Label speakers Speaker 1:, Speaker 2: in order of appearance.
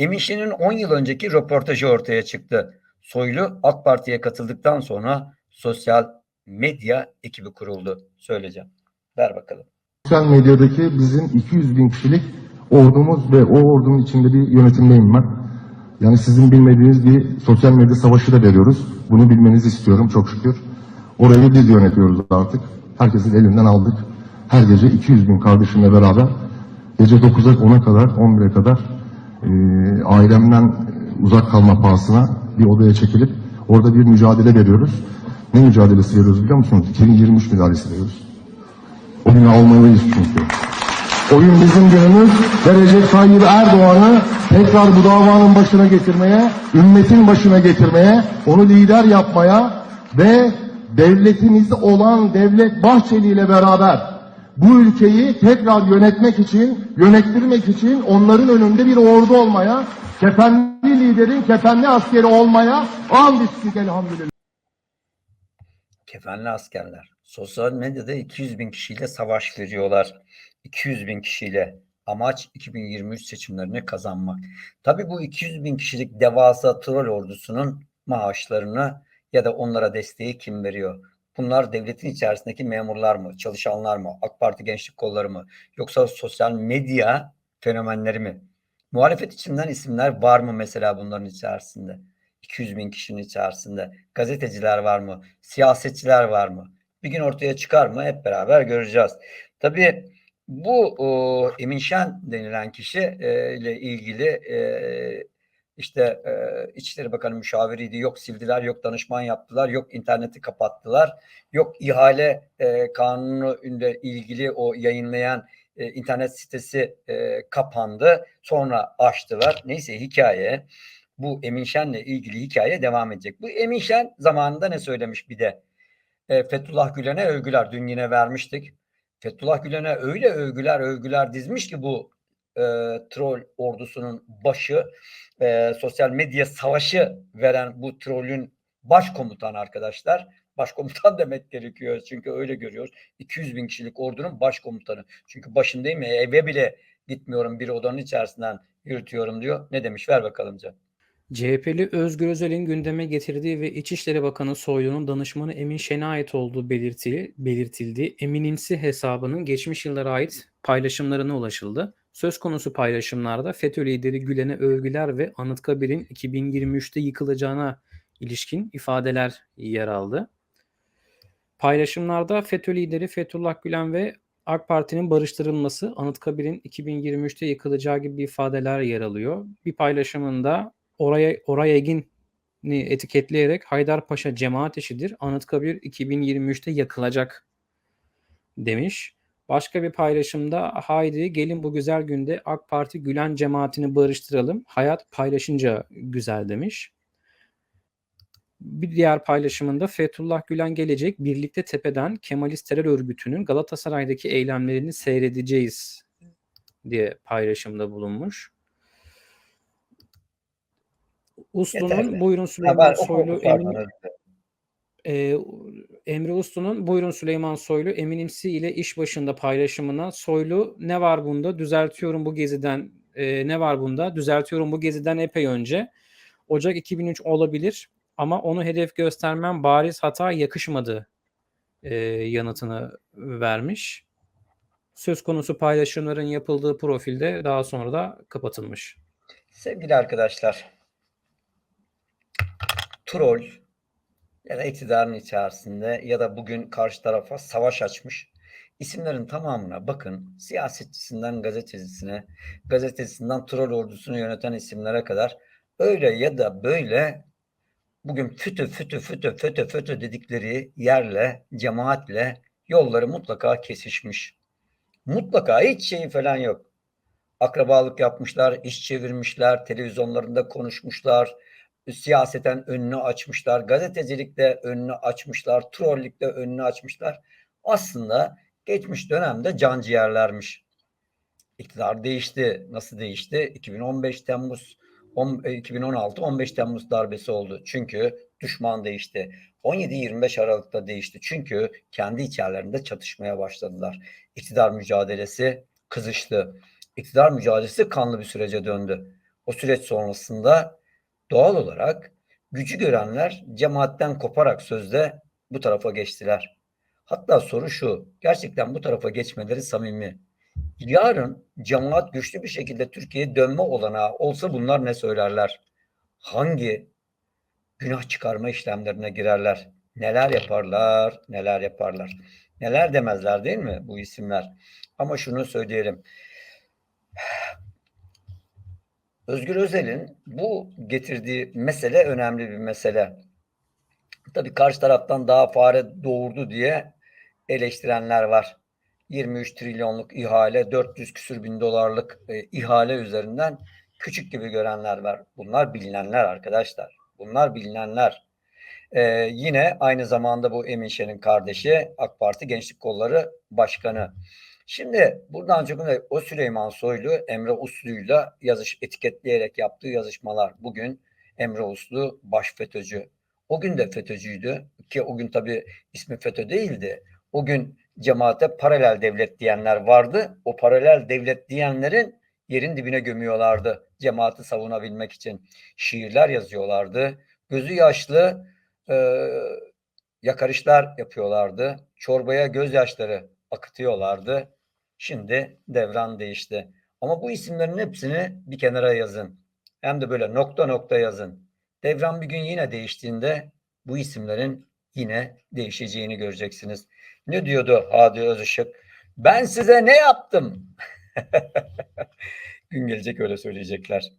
Speaker 1: Emin Şen'in 10 yıl önceki röportajı ortaya çıktı. Soylu AK Parti'ye katıldıktan sonra sosyal medya ekibi kuruldu. Söyleyeceğim. Ver bakalım.
Speaker 2: Sosyal medyadaki bizim 200 bin kişilik ordumuz ve o ordunun içinde bir yönetimdeyim ben. Yani sizin bilmediğiniz bir sosyal medya savaşı da veriyoruz. Bunu bilmenizi istiyorum çok şükür. Orayı biz yönetiyoruz artık. Herkesin elinden aldık. Her gece 200 bin kardeşimle beraber gece 9'a 10'a kadar 11'e kadar e, ailemden uzak kalma pahasına bir odaya çekilip orada bir mücadele veriyoruz. Ne mücadelesi veriyoruz biliyor musunuz? 2023 mücadelesi veriyoruz. Oyunu almalıyız çünkü. Oyun bizim günümüz ve Recep Tayyip Erdoğan'ı tekrar bu davanın başına getirmeye, ümmetin başına getirmeye, onu lider yapmaya ve devletimiz olan Devlet Bahçeli ile beraber bu ülkeyi tekrar yönetmek için, yönettirmek için onların önünde bir ordu olmaya, kefenli liderin kefenli askeri olmaya and içtik elhamdülillah.
Speaker 1: Kefenli askerler. Sosyal medyada 200 bin kişiyle savaş veriyorlar. 200 bin kişiyle. Amaç 2023 seçimlerini kazanmak. Tabii bu 200 bin kişilik devasa troll ordusunun maaşlarını ya da onlara desteği kim veriyor? Bunlar devletin içerisindeki memurlar mı, çalışanlar mı, AK Parti gençlik kolları mı, yoksa sosyal medya fenomenleri mi? Muhalefet içinden isimler var mı mesela bunların içerisinde? 200 bin kişinin içerisinde. Gazeteciler var mı? Siyasetçiler var mı? Bir gün ortaya çıkar mı? Hep beraber göreceğiz. Tabii bu o, Emin Şen denilen kişi e, ile ilgili e, işte e, İçişleri Bakanı müşaviriydi. Yok sildiler, yok danışman yaptılar, yok interneti kapattılar, yok ihale e, kanunu ilgili o yayınlayan e, internet sitesi e, kapandı. Sonra açtılar. Neyse hikaye bu Emin Şen'le ilgili hikaye devam edecek. Bu Emin Şen zamanında ne söylemiş bir de? E, Fethullah Gülen'e övgüler. Dün yine vermiştik. Fethullah Gülen'e öyle övgüler övgüler dizmiş ki bu e, troll ordusunun başı e, sosyal medya savaşı veren bu trollün başkomutan arkadaşlar. Başkomutan demek gerekiyor çünkü öyle görüyoruz. 200 bin kişilik ordunun başkomutanı. Çünkü başındayım ya eve bile gitmiyorum bir odanın içerisinden yürütüyorum diyor. Ne demiş ver bakalım Can.
Speaker 3: CHP'li Özgür Özel'in gündeme getirdiği ve İçişleri Bakanı Soylu'nun danışmanı Emin Şen'e ait olduğu belirtili, belirtildi. Eminimsi hesabının geçmiş yıllara ait paylaşımlarına ulaşıldı. Söz konusu paylaşımlarda FETÖ lideri Gülen'e övgüler ve Anıtkabir'in 2023'te yıkılacağına ilişkin ifadeler yer aldı. Paylaşımlarda FETÖ lideri Fethullah Gülen ve AK Parti'nin barıştırılması, Anıtkabir'in 2023'te yıkılacağı gibi ifadeler yer alıyor. Bir paylaşımında Oraya Oray Egin'i etiketleyerek Haydarpaşa cemaat işidir. Anıtkabir 2023'te yakılacak demiş. Başka bir paylaşımda haydi gelin bu güzel günde AK Parti Gülen cemaatini barıştıralım. Hayat paylaşınca güzel demiş. Bir diğer paylaşımında Fethullah Gülen gelecek birlikte tepeden Kemalist terör örgütünün Galatasaray'daki eylemlerini seyredeceğiz diye paylaşımda bulunmuş. Uslu'nun buyurun Süleyman Soylu emin. E, Emre Uslu'nun buyurun Süleyman Soylu eminimsi ile iş başında paylaşımına Soylu ne var bunda düzeltiyorum bu geziden e, ne var bunda düzeltiyorum bu geziden epey önce Ocak 2003 olabilir ama onu hedef göstermem bariz hata yakışmadı e, yanıtını vermiş. Söz konusu paylaşımların yapıldığı profilde daha sonra da kapatılmış.
Speaker 1: Sevgili arkadaşlar, troll ya da iktidarın içerisinde ya da bugün karşı tarafa savaş açmış isimlerin tamamına bakın. Siyasetçisinden gazetecisine, gazetecisinden troll ordusunu yöneten isimlere kadar öyle ya da böyle bugün fütü fütü fütü fütü fütü dedikleri yerle, cemaatle yolları mutlaka kesişmiş. Mutlaka hiç şeyi falan yok akrabalık yapmışlar, iş çevirmişler, televizyonlarında konuşmuşlar, siyaseten önünü açmışlar, gazetecilikte önünü açmışlar, trollükte önünü açmışlar. Aslında geçmiş dönemde canciğerlermiş. İktidar değişti. Nasıl değişti? 2015 Temmuz 2016-15 Temmuz darbesi oldu. Çünkü düşman değişti. 17-25 Aralık'ta değişti. Çünkü kendi içerlerinde çatışmaya başladılar. İktidar mücadelesi kızıştı iktidar mücadelesi kanlı bir sürece döndü. O süreç sonrasında doğal olarak gücü görenler cemaatten koparak sözde bu tarafa geçtiler. Hatta soru şu, gerçekten bu tarafa geçmeleri samimi. Yarın cemaat güçlü bir şekilde Türkiye'ye dönme olanağı olsa bunlar ne söylerler? Hangi günah çıkarma işlemlerine girerler? Neler yaparlar, neler yaparlar? Neler demezler değil mi bu isimler? Ama şunu söyleyelim. Özgür Özel'in bu getirdiği mesele önemli bir mesele. Tabii karşı taraftan daha fare doğurdu diye eleştirenler var. 23 trilyonluk ihale, 400 küsür bin dolarlık e, ihale üzerinden küçük gibi görenler var. Bunlar bilinenler arkadaşlar. Bunlar bilinenler. Ee, yine aynı zamanda bu Emin Şen'in kardeşi AK Parti Gençlik Kolları Başkanı. Şimdi buradan önemli. o Süleyman Soylu Emre Uslu'yla yazış etiketleyerek yaptığı yazışmalar. Bugün Emre Uslu baş FETÖ'cü. O gün de FETÖ'cüydü ki o gün tabii ismi FETÖ değildi. O gün cemaate paralel devlet diyenler vardı. O paralel devlet diyenlerin yerin dibine gömüyorlardı cemaati savunabilmek için. Şiirler yazıyorlardı. Gözü yaşlı e, yakarışlar yapıyorlardı. Çorbaya gözyaşları akıtıyorlardı. Şimdi devran değişti. Ama bu isimlerin hepsini bir kenara yazın. Hem de böyle nokta nokta yazın. Devran bir gün yine değiştiğinde bu isimlerin yine değişeceğini göreceksiniz. Ne diyordu Hadi Özışık? Ben size ne yaptım? gün gelecek öyle söyleyecekler.